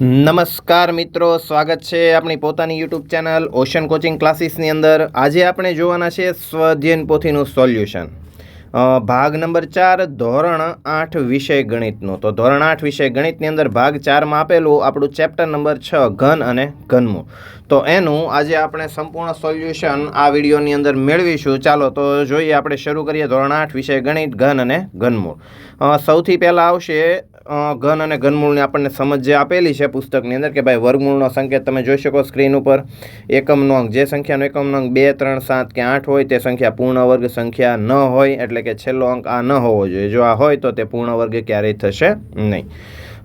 નમસ્કાર મિત્રો, સ્વાગત છે આપણી પોતાની યુટ્યુબ ચેનલ ઓશન કોચિંગ ક્લાસીસની અંદર. આજે આપણે જોવાના છે સ્વઅધ્યયન પોથીનું સોલ્યુશન. ભાગ નંબર ચાર, ધોરણ આઠ વિષય ગણિતનું. તો ધોરણ આઠ વિષય ગણિતની અંદર ભાગ ચારમાં આપેલું આપણું ચેપ્ટર નંબર છ, ઘન અને ઘનમૂળ. તો એનું આજે આપણે સંપૂર્ણ સોલ્યુશન આ વિડીયોની અંદર મેળવીશું. ચાલો, તો જોઈએ આપણે શરૂ કરીએ ધોરણ આઠ વિષય ગણિત, ઘન અને ઘનમૂળ. સૌથી પહેલાં આવશે ઘન અને ઘનમૂળની આપણને સમજ જે આપેલી છે પુસ્તકની અંદર કે ભાઈ વર્ગમૂળનો સંકેત તમે જોઈ શકો સ્ક્રીન ઉપર. એકમનો અંક, જે સંખ્યાનો એકમનો અંક, બે, ત્રણ, સાત કે આઠ હોય તે સંખ્યા પૂર્ણ વર્ગ સંખ્યા ન હોય એટલે કે છેલ્લો અંક આ ન હોવો જોઈએ. જો આ હોય તો તે પૂર્ણ વર્ગ ક્યારેય થશે નહીં.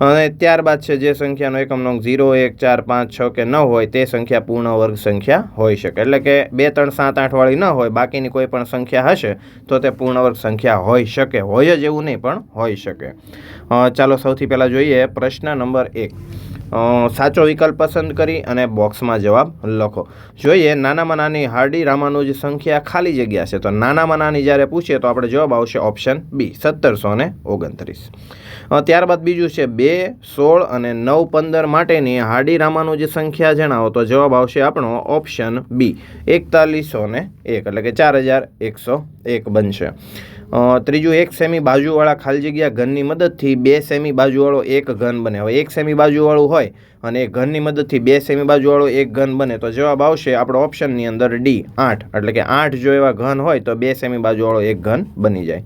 અને ત્યારબાદ છે જે સંખ્યાનો એકમનો ઝીરો, એક, ચાર, પાંચ, છ કે ન હોય તે સંખ્યા પૂર્ણ વર્ગ સંખ્યા હોઈ શકે. એટલે કે બે, ત્રણ, સાત આઠવાળી ન હોય, બાકીની કોઈ પણ સંખ્યા હશે તો તે પૂર્ણ વર્ગ સંખ્યા હોઈ શકે. હોય જ એવું નહીં, પણ હોઈ શકે. ચાલો સૌથી પહેલાં જોઈએ પ્રશ્ન નંબર એક. સાચો વિકલ્પ પસંદ કરી અને બોક્સમાં જવાબ લખો. જોઈએ, નાનામાં નાની હાર્ડી રામાનુજ સંખ્યા ખાલી જગ્યા છે. તો નાનામાં નાની જ્યારે પૂછીએ તો આપણે જવાબ આવશે ઓપ્શન બી, સત્તરસો ને ઓગણત્રીસ. ત્યારબાદ બીજું છે બે, સોળ અને નવ પંદર માટેની હાર્ડી રામાનુજ સંખ્યા જણાવો. તો જવાબ આવશે આપણો ઓપ્શન બી, એકતાલીસો ને એક, એટલે કે ચાર હજાર એકસો એક બનશે. ત્રીજું, એક સેમી બાજુવાળા ખાલી જગ્યા ઘનની મદદથી બે સેમી બાજુવાળો એક ઘન બને. હવે એક સેમી બાજુવાળું હોય અને ઘનની મદદથી બે સેમી બાજુવાળો એક ઘન બને, તો જવાબ આવશે આપણો ઓપ્શનની અંદર ડી, આઠ. એટલે કે આઠ જો એવા ઘન હોય, તો બે સેમી બાજુવાળો એક ઘન બની જાય.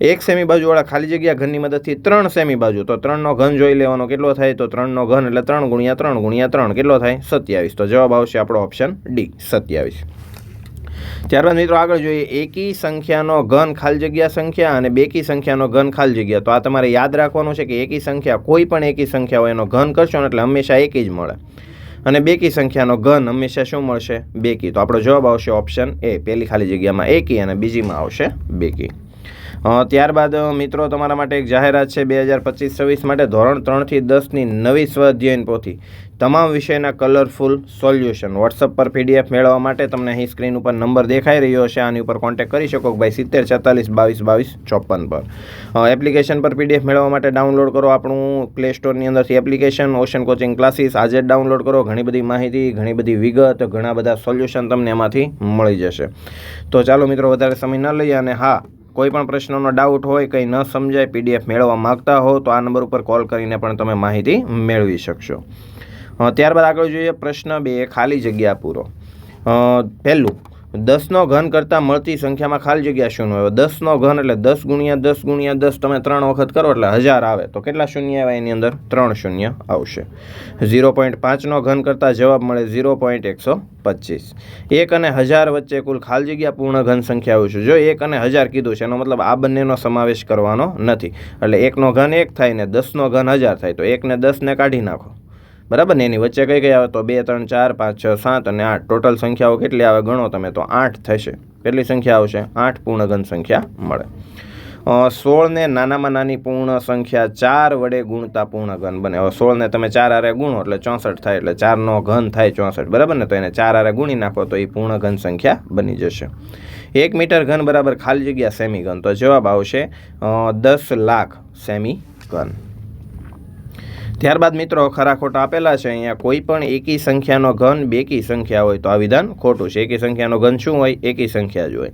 એક સેમી બાજુવાળા ખાલી જગ્યા ઘનની મદદથી ત્રણ સેમી બાજુ, તો ત્રણનો ઘન જોઈ લેવાનો કેટલો થાય? તો ત્રણનો ઘન એટલે ત્રણ ગુણ્યા ત્રણ ગુણ્યા ત્રણ, કેટલો થાય? સત્યાવીસ. તો જવાબ આવશે આપણો ઓપ્શન ડી, સત્યાવીસ. ત્યારબાદ મિત્રો આગળ જોઈએ. એકી સંખ્યાનો ઘન ખાલી જગ્યા સંખ્યા અને બેકી સંખ્યાનો ઘન ખાલી જગ્યા. તો આ તમારે યાદ રાખવાનું છે કે એકી સંખ્યા કોઈ પણ એકી સંખ્યા હોય એનો ઘન કરશો ને એટલે હંમેશા એકી જ મળે. અને બેકી સંખ્યાનો ઘન હંમેશા શું મળશે? બેકી. તો આપણો જવાબ આવશે ઓપ્શન એ. પહેલી ખાલી જગ્યામાં એકી અને બીજીમાં આવશે બેકી. ત્યારબાદ મિત્રો તમારા માટે એક જાહેરાત છે. બે હજાર પચીસ છવ્વીસ માટે ધોરણ ત્રણથી દસની નવી સ્વઅધ્યયન પોથી. તમામ વિષયના કલરફુલ સોલ્યુશન વોટ્સઅપ પર પીડીએફ મેળવવા માટે તમને અહીં સ્ક્રીન ઉપર નંબર દેખાઈ રહ્યો છે આની ઉપર કોન્ટેક્ટ કરી શકો કે ભાઈ સિત્તેર, છેતાલીસ, બાવીસ બાવીસ, ચોપન પર. એપ્લિકેશન પર પીડીએફ મેળવવા માટે ડાઉનલોડ કરો આપણું પ્લે સ્ટોરની અંદરથી એપ્લિકેશન ઓશન કોચિંગ ક્લાસીસ આજે જ ડાઉનલોડ કરો. ઘણી બધી માહિતી, ઘણી બધી વિગત, ઘણા બધા સોલ્યુશન તમને એમાંથી મળી જશે. તો ચાલો મિત્રો, વધારે સમય ન લઈએ અને હા કોઈ પણ પ્રશ્નનો ડાઉટ હોય, કંઈ ન સમજાય પીડીએફ મેળવવા માગતા હો, તો આ નંબર ઉપર કોલ કરીને પણ તમે માહિતી મેળવી શકશો. ત્યારબાદ આગળ જોઈએ પ્રશ્ન બે, ખાલી જગ્યા પૂરો. પહેલું, દસનો ઘન કરતાં મળતી સંખ્યામાં ખાલી જગ્યા શૂન્ય હોય. દસનો ઘન એટલે દસ ગુણ્યા દસ ગુણ્યા દસ, તમે ત્રણ વખત કરો એટલે હજાર આવે. તો કેટલા શૂન્ય આવે એની અંદર? ત્રણ શૂન્ય આવશે. ઝીરો પોઈન્ટ પાંચનો ઘન કરતાં જવાબ મળે ઝીરો પોઈન્ટ એકસો પચીસ. એક અને હજાર વચ્ચે કુલ ખાલી જગ્યા પૂર્ણ ઘન સંખ્યા આવશે જો એક અને હજાર કીધું છે, એનો મતલબ આ બંનેનો સમાવેશ કરવાનો નથી. એટલે એકનો ઘન એક થાય ને દસનો ઘન હજાર થાય. તો એકને દસને કાઢી નાખો. બરાબર ને? એની વચ્ચે કઈ કઈ આવે? તો બે, ત્રણ, ચાર, પાંચ, છ, સાત અને આઠ. ટોટલ સંખ્યાઓ કેટલી આવે? ગણો તમે તો આઠ થશે. કેટલી સંખ્યા આવશે? આઠ પૂર્ણ ઘન સંખ્યા મળે. સોળને નાનામાં નાની પૂર્ણ સંખ્યા ચાર વડે ગુણતા પૂર્ણ ઘન બને. હવે સોળને તમે ચાર આરે ગુણો એટલે ચોસઠ થાય એટલે ચારનો ઘન થાય ચોસઠ. બરાબર ને? તો એને ચાર આરે ગુણી નાખો તો એ પૂર્ણ ઘન સંખ્યા બની જશે. એક મીટર ઘન બરાબર ખાલી જગ્યા સેમી ઘન તો જવાબ આવશે દસ લાખ સેમી ઘન ત્યારબાદ મિત્રો ખરા ખોટા આપેલા છે, અહીંયા કોઈ પણ એકી સંખ્યાનો ઘન બેકી સંખ્યા હોય તો આ વિધાન ખોટું છે. એકી સંખ્યાનો ઘન શું હોય? એકી સંખ્યા જ હોય.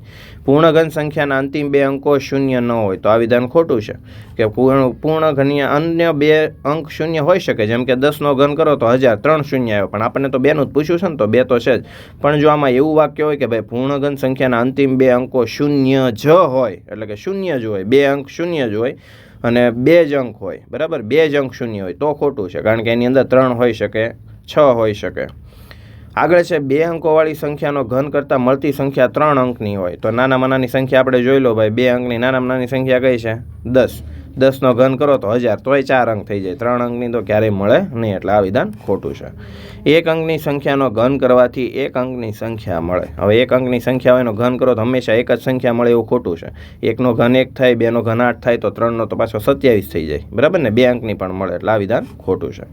પૂર્ણ ઘન સંખ્યાના અંતિમ બે અંકો શૂન્ય ન હોય તો આ વિધાન ખોટું છે. કે પૂર્ણ પૂર્ણ ઘનીય અન્ય બે અંક શૂન્ય હોઈ શકે. જેમ કે દસનો ઘન કરો તો હજાર, ત્રણ શૂન્ય આવ્યો પણ આપણને તો બેનું જ પૂછ્યું છે ને, તો બે તો છે જ. પણ જો આમાં એવું વાક્ય હોય કે ભાઈ પૂર્ણ ઘન સંખ્યાના અંતિમ બે અંકો શૂન્ય જ હોય, એટલે કે શૂન્ય જ હોય, બે અંક શૂન્ય જ હોય અને બે જ અંક હોય, બરાબર? બે જ અંક શૂન્ય હોય, તો ખોટું છે, કારણ કે એની અંદર ત્રણ હોઈ શકે, છ હોઈ શકે. આગળ છે, બે અંકોવાળી સંખ્યાનો ઘન કરતાં મળતી સંખ્યા ત્રણ અંકની હોય. તો નાનામાં નાની સંખ્યા આપણે જોઈ લો ભાઈ, બે અંકની નાનામાં નાની સંખ્યા કઈ છે? દસ. દસનો ઘન કરો તો હજાર, તોય ચાર અંક થઈ જાય. ત્રણ અંકની તો ક્યારેય મળે નહીં એટલે આ વિધાન ખોટું છે. એક અંકની સંખ્યાનો ઘન કરવાથી એક અંકની સંખ્યા મળે. હવે એક અંકની સંખ્યા હોય એનો ઘન કરો તો હંમેશા એક જ સંખ્યા મળે એવું ખોટું છે. એકનો ઘન એક થાય, બેનો ઘન આઠ થાય, તો ત્રણનો તો પાછો સત્યાવીસ થઈ જાય. બરાબર ને? બે અંકની પણ મળે એટલે આ વિધાન ખોટું છે.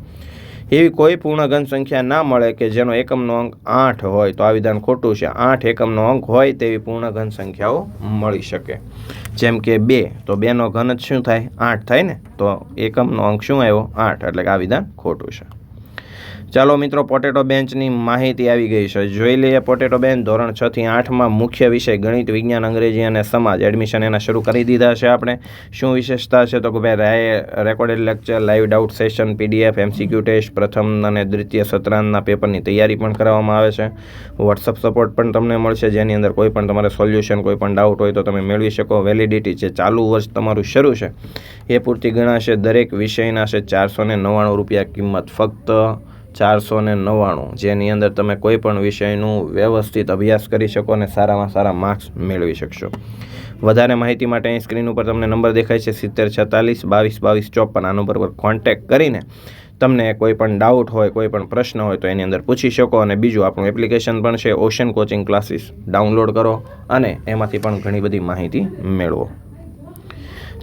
એવી કોઈ પૂર્ણ ઘન સંખ્યા ના મળે કે જેનો એકમનો અંક આઠ હોય તો આ વિધાન ખોટું છે. આઠ એકમનો અંક હોય તેવી પૂર્ણ ઘન સંખ્યાઓ મળી શકે. જેમ કે બે, તો બેનો ઘન જ શું થાય? આઠ થાય ને? તો એકમનો અંક શું આવ્યો? આઠ. એટલે કે આ વિધાન ખોટું છે. ચાલો મિત્રો, પોટેટો બેન્ચની માહિતી આવી ગઈ છે. જોઈ લઈએ, પોટેટો બેન્ચ ધોરણ છ થી આઠમાં મુખ્ય વિષય ગણિત, વિજ્ઞાન, અંગ્રેજી અને સમાજ. એડમિશન એના શરૂ કરી દીધા છે આપણે. શું વિશેષતા છે? તો કે ભાઈ recorded lecture live doubt session PDF MCQ test પ્રથમ અને દ્વિતીય સત્રાંતના પેપરની તૈયારી પણ કરવામાં આવે છે. વોટ્સઅપ સપોર્ટ પણ તમને મળશે. જેની અંદર કોઈ પણ તમારે સોલ્યુશન કોઈ પણ ડાઉટ હોય તો તમે મેળવી શકો. વેલિડિટી જે ચાલુ વર્ષ તમારું શરૂ છે, એ પૂરતી ગણાશે. દરેક વિષયના છે ચારસો ને નવ્વાણું રૂપિયા કિંમત. ફક્ત ચારસો ને નવ્વાણું, જેની અંદર તમે કોઈ પણ વિષયનું વ્યવસ્થિત અભ્યાસ કરી શકો અને સારામાં સારા માર્ક્સ મેળવી શકશો. વધારે માહિતી માટે અહીં સ્ક્રીન ઉપર તમને નંબર દેખાય છે સિત્તેર છેતાલીસ, બાવીસ બાવીસ ચોપન. આ નંબર પર કોન્ટેક્ટ કરીને તમને કોઈ પણ ડાઉટ હોય કોઈ પણ પ્રશ્ન હોય તો એની અંદર પૂછી શકો અને બીજું આપણું એપ્લિકેશન પણ છે ઓશન કોચિંગ ક્લાસીસ ડાઉનલોડ કરો અને એમાંથી પણ ઘણી બધી માહિતી મેળવો.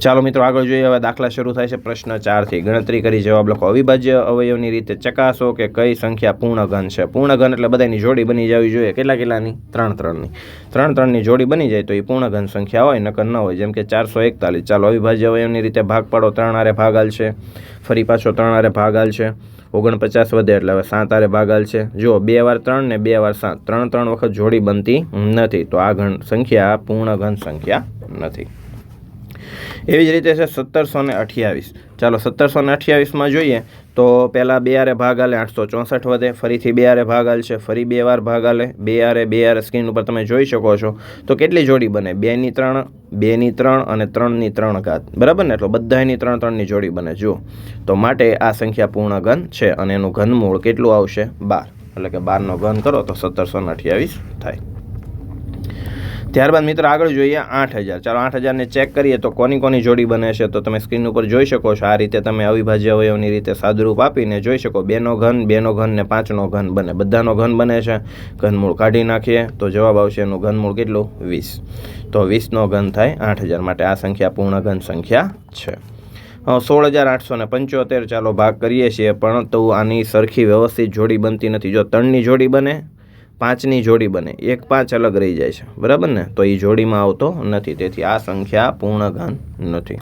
ચાલો મિત્રો, આગળ જોઈએ. હવે દાખલા શરૂ થાય છે પ્રશ્ન ચારથી. ગણતરી કરી જવાબ લખો. અવિભાજ્ય અવયવની રીતે ચકાસો કે કઈ સંખ્યા પૂર્ણ ઘન છે. પૂર્ણ ઘન એટલે બધાની જોડી બની જવી જોઈએ. કેટલા કેટલાની? ત્રણ ત્રણની. ત્રણ ત્રણની જોડી બની જાય તો એ પૂર્ણ ઘન સંખ્યા હોય, નકર ન હોય. જેમ કે ચારસો એકતાલીસ. ચાલો, અવિભાજ્ય અવયવની રીતે ભાગ પાડો. ત્રણ આરે ભાગાલ છે. ફરી પાછો ત્રણ આરે ભાગાલ છે. ઓગણપચાસ વધે એટલે હવે સાત આરે ભાગાલ છે. જુઓ, બે વાર ત્રણ ને બે વાર સાત. ત્રણ ત્રણ વખત જોડી બનતી નથી. તો આ ઘન સંખ્યા પૂર્ણ ઘન સંખ્યા નથી. એવી જ રીતે છે સત્તરસો ને અઠ્યાવીસ. ચાલો સત્તરસો ને અઠ્યાવીસમાં જોઈએ તો પહેલાં બે આરે ભાગ આલે, આઠસો ચોસઠ વધે, ફરીથી બે આરે ભાગ છે ફરી બે વાર ભાગ આલે, બે આરે બે આરે સ્ક્રીન ઉપર તમે જોઈ શકો છો. તો કેટલી જોડી બને? બેની ત્રણ બેની ત્રણ અને ત્રણની ત્રણ ઘાત. બરાબર ને? એટલે બધાની ત્રણ ત્રણની જોડી બને. જુઓ. તો માટે આ સંખ્યા પૂર્ણ ઘન છે અને એનું ઘનમૂળ કેટલું આવશે? બાર. એટલે કે બારનો ઘન કરો તો સત્તરસો અઠ્યાવીસ થાય. ત્યારબાદ મિત્રો આગળ જોઈએ આઠ હજાર. ચાલો આઠ હજારને ચેક કરીએ તો કોની કોની જોડી બને છે તો તમે સ્ક્રીન ઉપર જોઈ શકો છો. આ રીતે તમે અવિભાજ્ય અવયવની રીતે સાદુરૂપ આપીને જોઈ શકો. બેનો ઘન બેનો ઘન ને પાંચનો ઘન બને. બધાનો ઘન બને છે. ઘનમૂળ કાઢી નાખીએ તો જવાબ આવશે એનું ઘનમૂળ કેટલું? વીસ. તો વીસનો ઘન થાય આઠ હજાર માટે આ સંખ્યા પૂર્ણ ઘન સંખ્યા છે. સોળ હજાર આઠસો ને પંચોતેર ચાલો ભાગ કરીએ છીએ. પણ તો આની સરખી વ્યવસ્થિત જોડી બનતી નથી. જો ત્રણની જોડી બને પાંચની જોડી બને, એક પાંચ અલગ રહી જાય છે. બરાબર ને? તો એ જોડીમાં આવતો નથી. તેથી આ સંખ્યા પૂર્ણ ઘન નથી.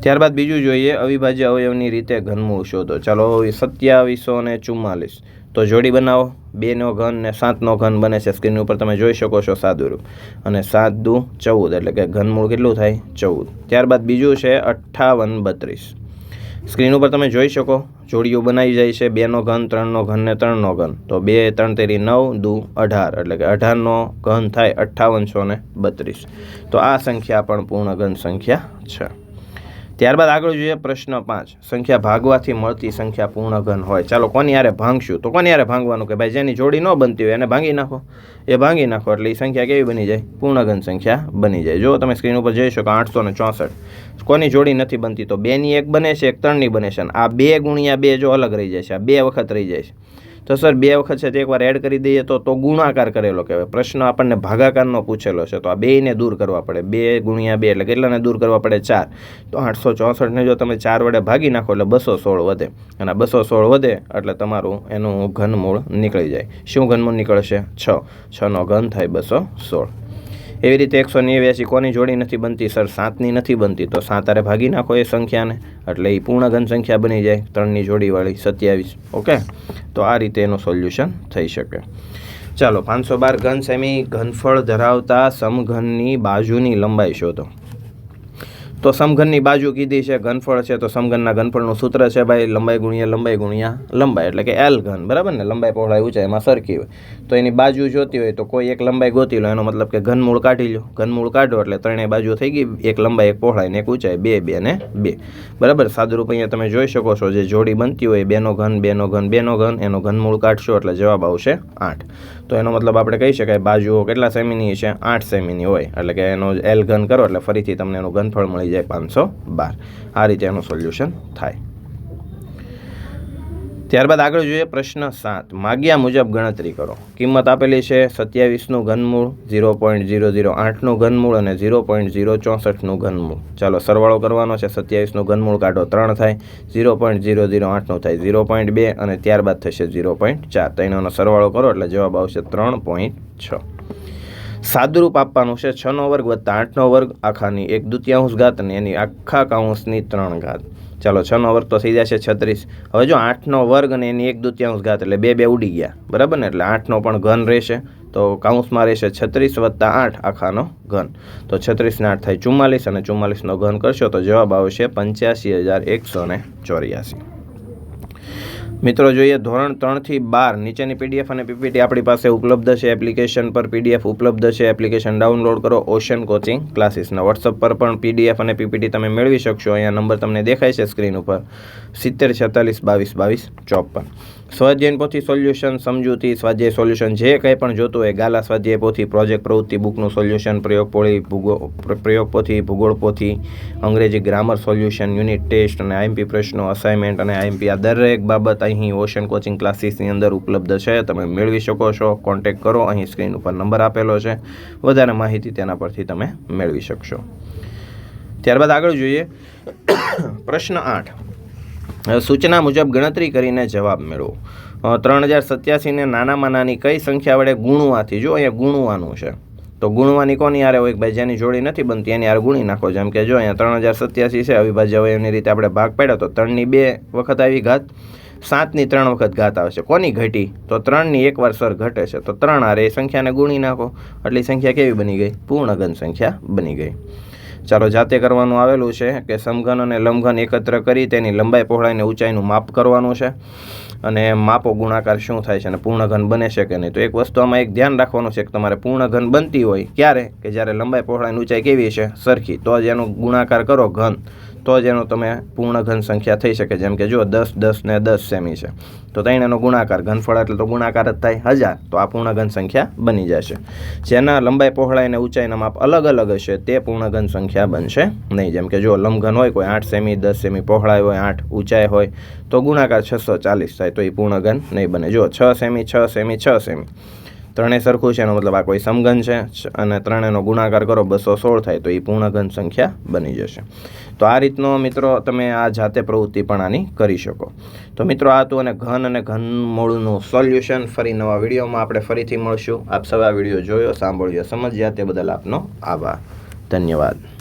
ત્યારબાદ બીજું જોઈએ, અવિભાજ્ય અવયવની રીતે ઘનમૂળ શોધો. ચાલો સત્યાવીસો ને ચુમ્માલીસ. તો જોડી બનાવો. બેનો ઘન ને સાતનો ઘન બને છે. સ્ક્રીન ઉપર તમે જોઈ શકો છો સાદુરૂપ. અને સાત દુ ચૌદ, એટલે કે ઘનમૂળ કેટલું થાય? ચૌદ. ત્યારબાદ બીજું છે અઠ્ઠાવન બત્રીસ. સ્ક્રીન ઉપર તમે જોઈ શકો જોડીઓ બનાવી જાય છે. બેનો ઘન, ત્રણનો ઘન ને ત્રણનો ઘન. તો બે, ત્રણ તેરી નવ, દુ, અઢાર. એટલે કે અઢારનો ઘન થાય અઠ્ઠાવનસો ને બત્રીસ. તો આ સંખ્યા પણ પૂર્ણ ઘન સંખ્યા છે. ત્યારબાદ આગળ જોઈએ પ્રશ્ન પાંચ. સંખ્યા ભાગવાથી મળતી સંખ્યા પૂર્ણ ઘન હોય. ચાલો, કોની યારે ભાંગશું? તો કોની યારે ભાંગવાનું કે ભાઈ જેની જોડી ન બનતી હોય એને ભાંગી નાખો. એ ભાંગી નાખો એટલે એ સંખ્યા કેવી બની જાય? પૂર્ણ ઘન સંખ્યા બની જાય. જો તમે સ્ક્રીન ઉપર જોઈ શકો આઠસો ને ચોસઠ. કોની જોડી નથી બનતી તો બેની એક બને છે, એક ત્રણની બને છે. અને આ બે ગુણ્યા બે જો અલગ રહી જાય છે, આ બે વખત રહી જાય છે. તો સર, બે વખત છે તે એકવાર એડ કરી દઈએ તો તો ગુણાકાર કરેલો કહેવાય. પ્રશ્ન આપણને ભાગાકારનો પૂછેલો છે, તો આ બેને દૂર કરવા પડે. બે ગુણ્યા બે એટલે કેટલાને દૂર કરવા પડે? ચાર. તો આઠસો ચોસઠને જો તમે ચાર વડે ભાગી નાખો એટલે બસો સોળ વધે. અને બસો સોળ વધે એટલે તમારું એનું ઘનમૂળ નીકળી જાય. શું ઘનમૂળ નીકળશે? છ. છનો ઘન થાય બસો સોળ. એવી રીતે એકસો નેવ્યાસી કોની જોડી નથી બનતી? સર, સાતની નથી બનતી. તો સાતારે ભાગી નાખો એ સંખ્યાને. એટલે એ પૂર્ણ ઘન સંખ્યા બની જાય ત્રણની જોડીવાળી સત્યાવીસ. ઓકે? તો આ રીતે એનું સોલ્યુશન થઈ શકે. ચાલો, પાંચસો બાર ઘન સેમી ઘનફળ ધરાવતા સમઘનની બાજુની લંબાઈ શોધો. તો સમઘનની બાજુ કીધી છે, ઘનફળ છે, તો સમઘનના ઘનફળનું સૂત્ર છે ભાઈ, લંબાઈ ગુણ્યા લંબાઈ ગુણ્યા, લંબાઈ, એટલે કે એલ ઘન, બરાબર ને? લંબાઈ પહોળાઈ ઊંચાઈ, એમાં સરખી હોય. તો એની બાજુ જોતી હોય તો કોઈ એક લંબાઈ ગોતી લો, એનો મતલબ કે ઘનમૂળ કાઢી લો. ઘનમૂળ કાઢો એટલે ત્રણેય બાજુ થઈ ગઈ, એક લંબાઈ, એક પહોળાઈ ને એક ઊંચાઈ, બે બે ને બે. બરાબર? સાદુરૂપ અહીંયા તમે જોઈ શકો છો, જે જોડી બનતી હોય, બેનો ઘન બેનો ઘન બેનો ઘન, એનો ઘનમૂળ કાઢશો એટલે જવાબ આવશે આઠ. તો એનો મતલબ આપણે કહી શકાય બાજુઓ કેટલા સેમીની છે? આઠ સેમીની હોય. એટલે કે એનો એલ ઘન કરો એટલે ફરીથી તમને એનું ઘનફળ મળી જાય પાંચસો બાર. આ રીતે એનું સોલ્યુશન થાય. ત્યારબાદ આગળ જોઈએ પ્રશ્ન સાત. માગ્યા મુજબ ગણતરી કરો. કિંમત આપેલી છે સત્યાવીસનું ઘનમૂળ, ઝીરો પોઈન્ટ ઝીરો ઝીરો આઠનું ઘનમૂળ અને ઝીરો પોઈન્ટ ઝીરો ચોસઠનું ઘનમૂળ. ચાલો સરવાળો કરવાનો છે. સત્યાવીસનું ઘનમૂળ કાઢો ત્રણ થાય. ઝીરો પોઈન્ટ ઝીરો ઝીરો આઠનું થાય. ઝીરો પોઈન્ટ બે અને ત્યારબાદ થશે ઝીરો પોઈન્ટ ચાર. ત્રણનો સરવાળો કરો એટલે જવાબ આવશે ત્રણ પોઈન્ટ છ. સાદુરૂપ આપવાનું છે. છનો વર્ગ વત્તા આઠનો વર્ગ. આખાની એક દુત્યાંશ ઘાત અને એની આખા કાઉન્સની ત્રણ ઘાત. ચાલો છનો વર્ગ તો થઈ જશે છત્રીસ. હવે જો આઠનો વર્ગ અને એની એક દુત્યાંશ ઘાત એટલે બે બે ઉડી ગયા. બરાબર ને? એટલે આઠનો પણ ઘન રહેશે. તો કાઉન્સમાં રહેશે છત્રીસ વત્તા આઠ આખાનો ઘન. તો છત્રીસને આઠ થાય ચુમ્માલીસ અને ચુમ્માલીસનો ઘન કરશો તો જવાબ આવશે પંચ્યાસી હજાર એકસો ને ચોર્યાસી. મિત્રો, જોઈએ ધોરણ ત્રણથી બાર. નીચેની પીડીએફ અને પીપીટી આપણી પાસે ઉપલબ્ધ છે. એપ્લિકેશન પર પીડીએફ ઉપલબ્ધ છે. એપ્લિકેશન ડાઉનલોડ કરો. ઓશન કોચિંગ ક્લાસીસના વોટ્સઅપ પર પણ પીડીએફ અને પીપીટી તમે મેળવી શકશો. અહીંયા નંબર તમને દેખાય છે સ્ક્રીન ઉપર. સિત્તેર, છેતાલીસ, બાવીસ બાવીસ, ચોપન. સ્વાધ્યાયન પોથી સોલ્યુશન સમજૂતી. સ્વાધ્યાય સોલ્યુશન જે કંઈ પણ જોતું હોય, ગાલા સ્વાધ્યાય પોથી પ્રોજેક્ટ પ્રવૃત્તિ બુકનું સોલ્યુશન પ્રયોગ પોળી, ભૂગો પ્રયોગ પોથી, ભૂગોળ પોથી, અંગ્રેજી ગ્રામર સોલ્યુશન યુનિટ ટેસ્ટ અને આઈએમપી પ્રશ્નો અસાઇનમેન્ટ અને આઈએમપી આ દરેક બાબત અહીં ઓશન કોચિંગ ક્લાસીસની અંદર ઉપલબ્ધ છે. તમે મેળવી શકો છો. કોન્ટેક કરો. અહીં સ્ક્રીન ઉપર નંબર આપેલો છે. વધારે માહિતી તેના પરથી તમે મેળવી શકશો. ત્યારબાદ આગળ જોઈએ. પ્રશ્ન આઠ. સૂચના મુજબ ગણતરી કરીને જવાબ મેળવો. ત્રણ હજાર સત્યાસીને નાનામાં નાની કઈ સંખ્યા વડે ગુણવાથી? જો અહીંયા ગુણવાનું છે, તો ગુણવાની કોની યારે હોય? ભાઈ જેની જોડી નથી બનતી, એની યાર ગુણી નાખો. જેમ કે જો અહીંયા ત્રણ હજાર સત્યાસી છે, અવિભાજ્ય એની રીતે આપણે ભાગ પાડ્યો, તો ત્રણની બે વખત આવી ઘાત. સાતની ત્રણ વખત ઘાત આવશે. કોની ઘટી? તો ત્રણની એક વાર સર ઘટે છે. તો ત્રણ હારે એ સંખ્યાને ગુણી નાખો. એટલી સંખ્યા કેવી બની ગઈ? પૂર્ણઘન સંખ્યા બની ગઈ. ચાલો, જાતે કરવાનું આવેલું છે કે સમઘન અને લંબઘન એકત્ર કરી તેની લંબાઈ પહોળાઈને ઊંચાઈનું માપ કરવાનું છે. અને માપો ગુણાકાર શું થાય છે અને પૂર્ણઘન બને છે કે નહીં? તો એક વસ્તુ આમાં એક ધ્યાન રાખવાનું છે કે તમારે પૂર્ણઘન બનતી હોય ક્યારે? કે જ્યારે લંબાઈ પહોળાઈની ઊંચાઈ કેવી છે? સરખી. તો જ એનો ગુણાકાર કરો ઘન. તો જ એનો તમે પૂર્ણ ઘન સંખ્યા થઈ શકે. જેમ કે જો દસ દસ ને દસ સેમી છે. તો ત્રણેનો ગુણાકાર. ઘનફળ એટલે તો ગુણાકાર જ થાય હજાર. તો આ પૂર્ણ ઘન સંખ્યા બની જશે. જેના લંબાઈ પહોળાઈ અને ઊંચાઈના માપ અલગ અલગ હશે, તે પૂર્ણ ઘન સંખ્યા બનશે નહીં. જેમ કે જો લંબઘન હોય, કોઈ આઠ સેમી, દસ સેમી પહોળાઈ હોય, આઠ ઊંચાઈ હોય, તો ગુણાકાર છસો ચાલીસ થાય. તો એ પૂર્ણઘન નહીં બને. જો છ સેમી છ સેમી છ સેમી. ત્રણેય સરખું છે, એનો મતલબ આ કોઈ સમઘન છે અને ત્રણેયનો ગુણાકાર કરો, બસો સોળ થાય તો એ પૂર્ણઘન સંખ્યા બની જશે. તો આ રીતનો મિત્રો તમે આ જાતે પ્રવૃત્તિ પણ આની કરી શકો. તો મિત્રો આ હતું અને ઘન અને ઘન મૂળનું સોલ્યુશન. ફરી નવા વિડીયોમાં આપણે ફરીથી મળશું. આપ સવા વીડિયો જોયો, સાંભળ્યો, સમજ્યા તે બદલ આપનો આભાર. ધન્યવાદ.